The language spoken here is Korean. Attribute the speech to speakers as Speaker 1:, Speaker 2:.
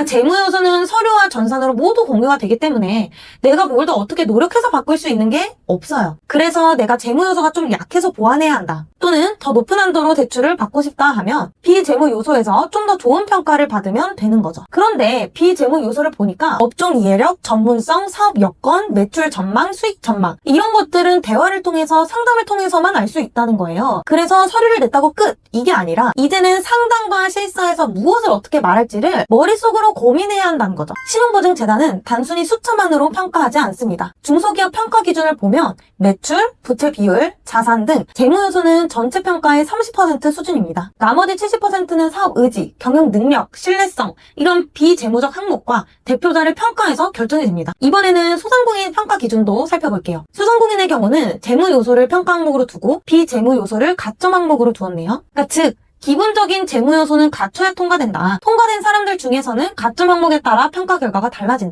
Speaker 1: 그러니까 재무 요소는 서류와 전산으로 모두 공유가 되기 때문에 내가 뭘 더 어떻게 노력해서 바꿀 수 있는 게 없어요. 그래서 내가 재무 요소가 좀 약해서 보완해야 한다. 또는 더 높은 한도로 대출을 받고 싶다 하면 비재무 요소에서 좀 더 좋은 평가를 받으면 되는 거죠. 그런데 비재무 요소를 보니까 업종 이해력, 전문성, 사업 여건, 매출 전망, 수익 전망 이런 것들은 대화를 통해서 상담을 통해서만 알 수 있다는 거예요. 그래서 서류를 냈다고 끝 이게 아니라 이제는 상담과 실사에서 무엇을 어떻게 말할지를 머릿속으로 고민해야 한다는 거죠. 신용보증재단은 단순히 숫자만으로 평가하지 않습니다. 중소기업 평가 기준을 보면 매출, 부채 비율, 자산 등 재무 요소는 전체 평가의 30% 수준입니다. 나머지 70%는 사업 의지, 경영 능력, 신뢰성 이런 비재무적 항목과 대표자를 평가해서 결정이 됩니다. 이번에는 소상공인 평가 기준도 살펴볼게요. 소상공인의 경우는 재무 요소를 평가 항목으로 두고 비재무 요소를 가점 항목으로 두었네요. 그러니까 즉 기본적인 재무 요소는 갖춰야 통과된다. 통과된 사람들 중에서는 가점 항목에 따라 평가 결과가 달라진다.